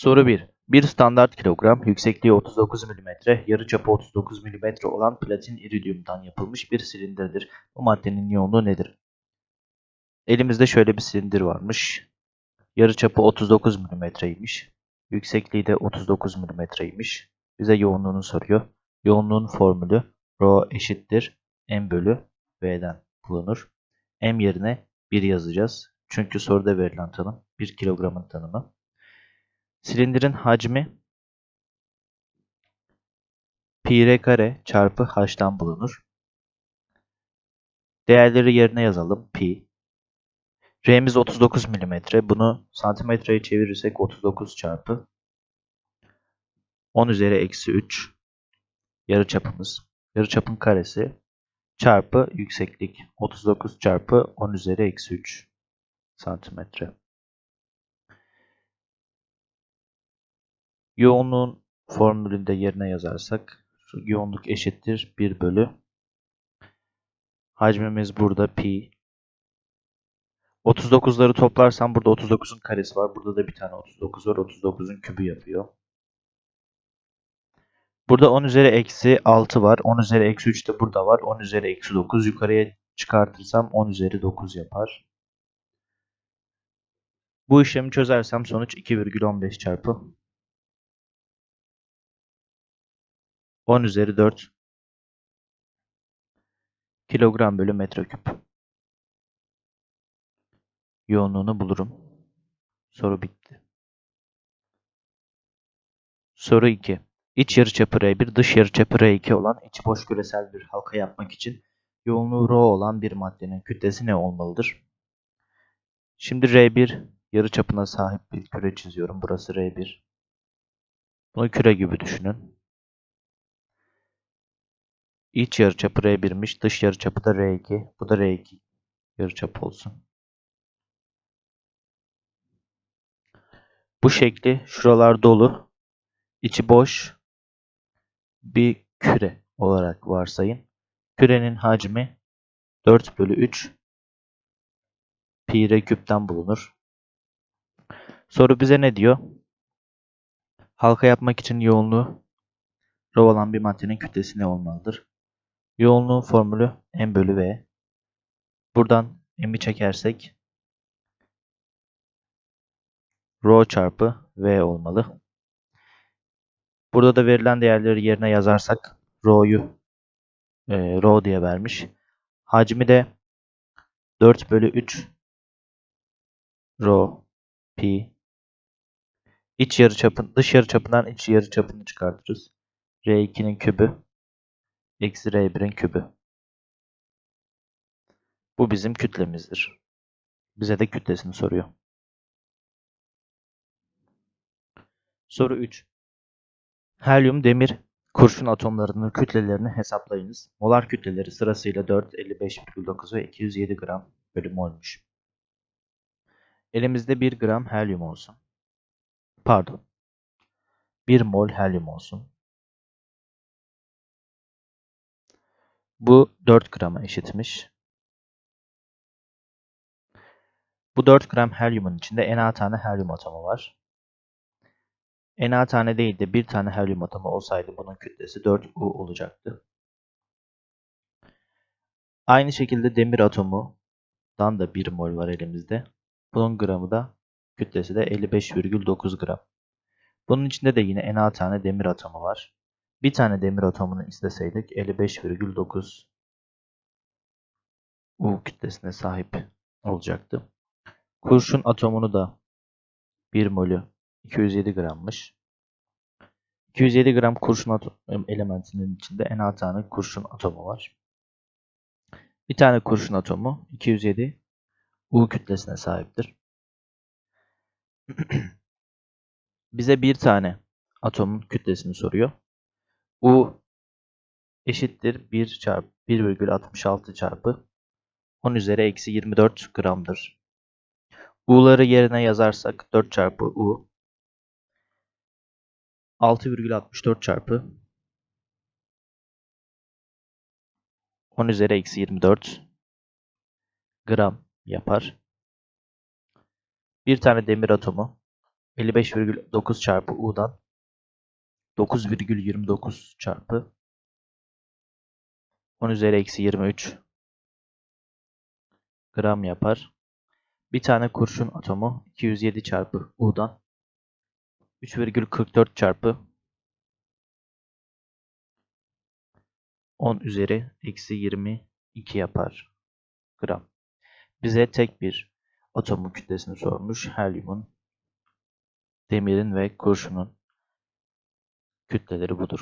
Soru 1. Bir standart kilogram, yüksekliği 39 mm, yarıçapı 39 mm olan platin iridyumdan yapılmış bir silindirdir. Bu maddenin yoğunluğu nedir? Elimizde şöyle bir silindir varmış. Yarıçapı 39 mm'ymiş. Yüksekliği de 39 mm'ymiş. Bize yoğunluğunu soruyor. Yoğunluğun formülü ρ eşittir m bölü v'den bulunur. m yerine 1 yazacağız. Çünkü soruda verilen tanım 1 kilogramın tanımı. Silindirin hacmi pi r kare çarpı h'tan bulunur. Değerleri yerine yazalım. Pi. R'miz 39 mm. Bunu santimetreye çevirirsek 39 çarpı 10 üzeri eksi 3 yarıçapımız. Yarıçapın karesi çarpı yükseklik 39 çarpı 10 üzeri eksi 3 santimetre. Yoğunluğun formülünde yerine yazarsak yoğunluk eşittir 1 bölü hacmimiz burada pi 39'ları toplarsam burada 39'un karesi var. Burada da bir tane 39 var. 39'un kübü yapıyor. Burada 10 üzeri eksi 6 var. 10 üzeri eksi 3 de burada var. 10 üzeri eksi 9 yukarıya çıkartırsam 10 üzeri 9 yapar. Bu işlemi çözersem sonuç 2,15 çarpı 10 üzeri 4 kilogram bölü metreküp. Yoğunluğunu bulurum. Soru bitti. Soru 2. İç yarıçapı R1, dış yarıçapı R2 olan içi boş küresel bir halka yapmak için yoğunluğu ρ olan bir maddenin kütlesi ne olmalıdır? Şimdi R1 yarıçapına sahip bir küre çiziyorum. Burası R1. Bunu küre gibi düşünün. İç yarıçapı R1'miş, dış yarıçapı da R2. Bu da R2 yarıçapı olsun. Bu şekli şuralar dolu, içi boş bir küre olarak varsayın. Kürenin hacmi 4 bölü 3 pi r küpten bulunur. Soru bize ne diyor? Halka yapmak için yoğunluğu ρ olan bir maddenin kütlesi ne olmalıdır? Yoğunluğun formülü m bölü v. Buradan m'i çekersek ρ çarpı v olmalı. Burada da verilen değerleri yerine yazarsak r'yu e, rho diye vermiş. Hacmi de 4 bölü 3 rho pi iç yarıçapın dış yarıçapından iç yarıçapını çıkartırız. R2'nin kübü eksi R1'in kübü. Bu bizim kütlemizdir. Bize de kütlesini soruyor. Soru 3. Helyum, demir, kurşun atomlarının kütlelerini hesaplayınız. Molar kütleleri sırasıyla 4, 55,9 ve 207 gram bölü molmuş. Elimizde 1 gram helyum olsun. Pardon. 1 mol helyum olsun. Bu 4 grama eşitmiş. Bu 4 gram helyumun içinde Na tane helyum atomu var. Na tane değil de bir tane helyum atomu olsaydı bunun kütlesi 4U olacaktı. Aynı şekilde demir atomundan da 1 mol var elimizde. Bunun gramı da kütlesi de 55,9 gram. Bunun içinde de yine Na tane demir atomu var. Bir tane demir atomunu isteseydik 55,9 U kütlesine sahip olacaktı. Kurşun atomunu da 1 molü 207 grammış. 207 gram kurşun elementinin içinde Na tane kurşun atomu var. Bir tane kurşun atomu 207 U kütlesine sahiptir. Bize bir tane atomun kütlesini soruyor. U eşittir 1 çarpı 1,66 çarpı 10 üzeri eksi 24 gramdır. U'ları yerine yazarsak 4 çarpı U 6,64 çarpı 10 üzeri eksi 24 gram yapar. Bir tane demir atomu 55,9 çarpı U'dan 9,29 çarpı 10 üzeri eksi 23 gram yapar. Bir tane kurşun atomu 207 çarpı U'dan 3,44 çarpı 10 üzeri eksi 22 yapar gram. Bize tek bir atomun kütlesini sormuş. Helyumun, demirin ve kurşunun kütleleri budur.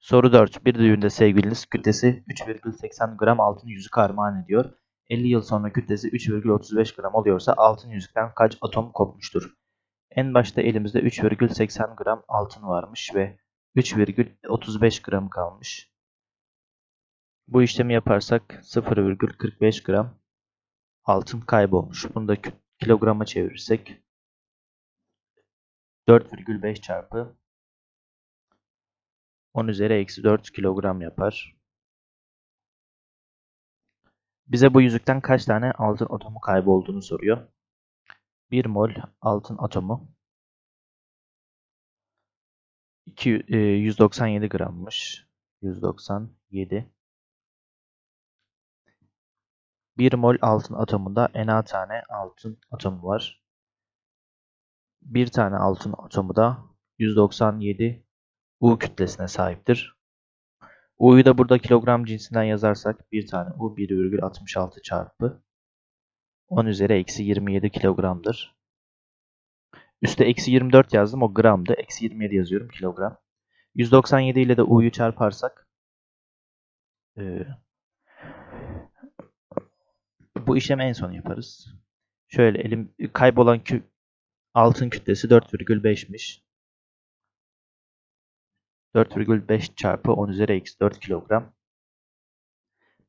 Soru 4. Bir düğünde sevgiliniz kütlesi 3,80 gram altın yüzük armağan ediyor. 50 yıl sonra kütlesi 3,35 gram oluyorsa altın yüzükten kaç atom kopmuştur? En başta elimizde 3,80 gram altın varmış ve 3,35 gram kalmış. Bu işlemi yaparsak 0,45 gram altın kaybolmuş. Bunu da kilograma çevirirsek 4,5 çarpı 10 üzeri eksi 4 kilogram yapar. Bize bu yüzükten kaç tane altın atomu kaybolduğunu soruyor. 1 mol altın atomu 2, e, 197 grammış. 197 1 mol altın atomunda Na tane altın atomu var. Bir tane altın atomu da 197 U kütlesine sahiptir. U'yu da burada kilogram cinsinden yazarsak bir tane U 1,66 çarpı 10 üzeri eksi 27 kilogramdır. Üste eksi 24 yazdım o gramdı. Eksi 27 yazıyorum kilogram. 197 ile de U'yu çarparsak e, bu işlemi en son yaparız. Şöyle elim kaybolan kü, altın kütlesi 4,5'miş. 4,5 çarpı 10 üzeri eksi 4 kilogram.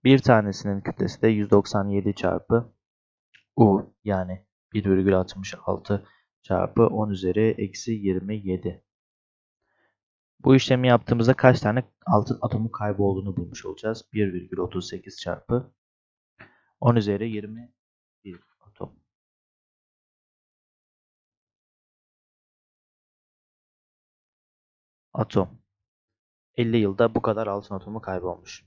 Bir tanesinin kütlesi de 197 çarpı U yani 1,66 çarpı 10 üzeri eksi 27. Bu işlemi yaptığımızda kaç tane altın atomu kaybolduğunu bulmuş olacağız. 1,38 çarpı 10 üzeri 21 Atom. 50 yılda bu kadar altın atomu kaybolmuş.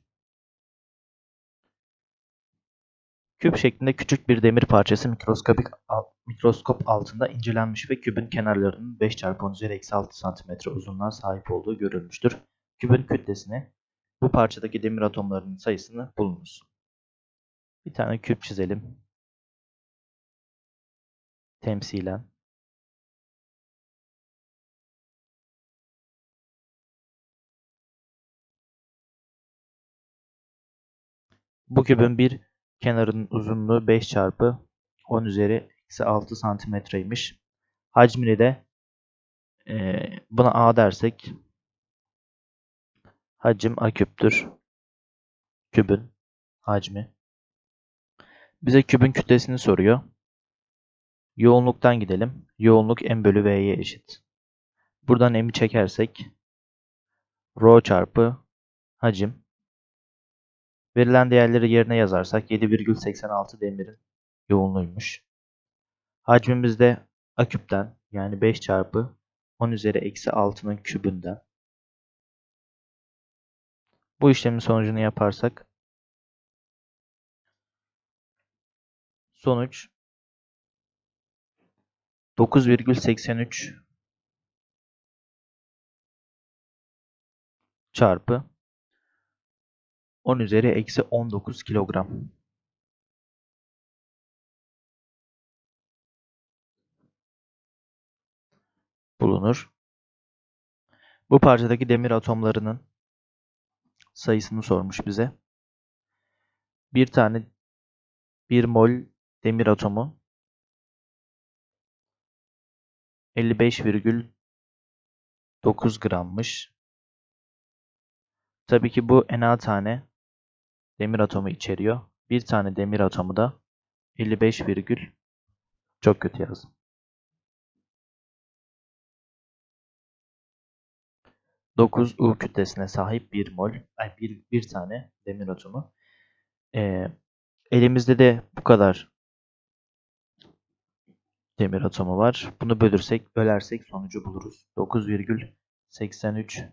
Küp şeklinde küçük bir demir parçası mikroskopik mikroskop altında incelenmiş ve kübün kenarlarının 5 çarpı 10 üzeri eksi 6 cm uzunluğa sahip olduğu görülmüştür. Kübün kütlesini bu parçadaki demir atomlarının sayısını bulunuz. Bir tane küp çizelim. Temsilen. Bu kübün bir kenarının uzunluğu 5 çarpı 10 üzeri eksi 6 santimetreymiş. Hacmini de e, buna A dersek hacim A küptür. Kübün hacmi. Bize kübün kütlesini soruyor. Yoğunluktan gidelim. Yoğunluk m bölü v'ye eşit. Buradan m'i çekersek rho çarpı hacim Verilen değerleri yerine yazarsak 7,86 demirin yoğunluğuymuş. Hacmimiz de A küpten yani 5 çarpı 10 üzeri eksi 6'nın kübünden. Bu işlemin sonucunu yaparsak sonuç 9,83 çarpı 10 üzeri eksi 19 kilogram. bulunur. Bu parçadaki demir atomlarının sayısını sormuş bize. Bir tane 1 mol demir atomu 55,9 grammış. Tabii ki bu Na tane demir atomu içeriyor. Bir tane demir atomu da 55 virgül çok kötü yazdım. Dokuz U kütlesine sahip bir mol, ay bir, bir tane demir atomu. Ee, elimizde de bu kadar demir atomu var. Bunu bölürsek, bölersek sonucu buluruz. 9,83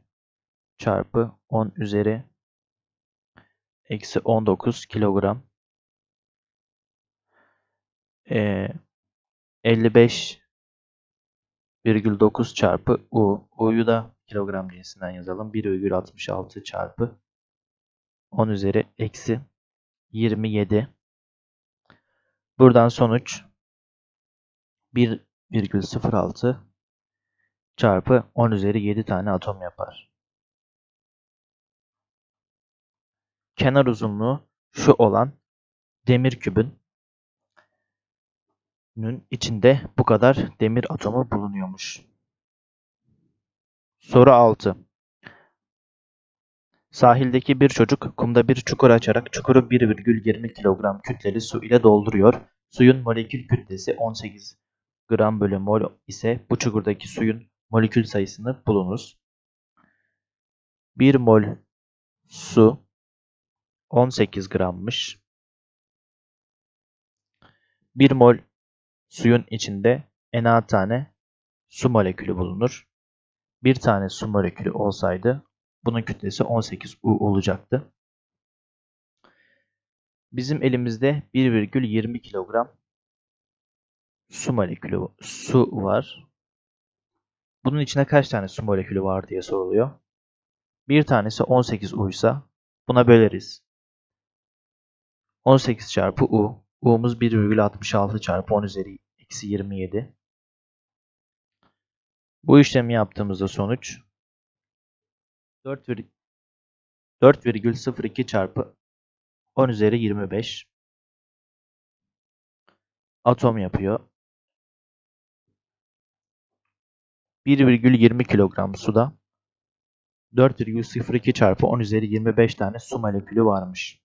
çarpı 10 üzeri eksi 19 kilogram. Ee, 55,9 çarpı U. U'yu da kilogram cinsinden yazalım. 1,66 çarpı 10 üzeri eksi 27. Buradan sonuç 1,06 çarpı 10 üzeri 7 tane atom yapar. Kenar uzunluğu şu olan demir kübün içinde bu kadar demir atomu bulunuyormuş. Soru 6. Sahildeki bir çocuk kumda bir çukur açarak çukuru 1,20 kilogram kütleli su ile dolduruyor. Suyun molekül kütlesi 18 gram bölü mol ise bu çukurdaki suyun molekül sayısını bulunuz. 1 mol su 18 grammış. 1 mol suyun içinde Na tane su molekülü bulunur. Bir tane su molekülü olsaydı bunun kütlesi 18 U olacaktı. Bizim elimizde 1,20 kilogram su molekülü su var. Bunun içine kaç tane su molekülü var diye soruluyor. Bir tanesi 18 U ise buna böleriz. 18 çarpı U. U'muz 1,66 çarpı 10 üzeri eksi 27. Bu işlemi yaptığımızda sonuç 4,02 çarpı 10 üzeri 25 atom yapıyor. 1,20 kilogram suda 4,02 çarpı 10 üzeri 25 tane su molekülü varmış.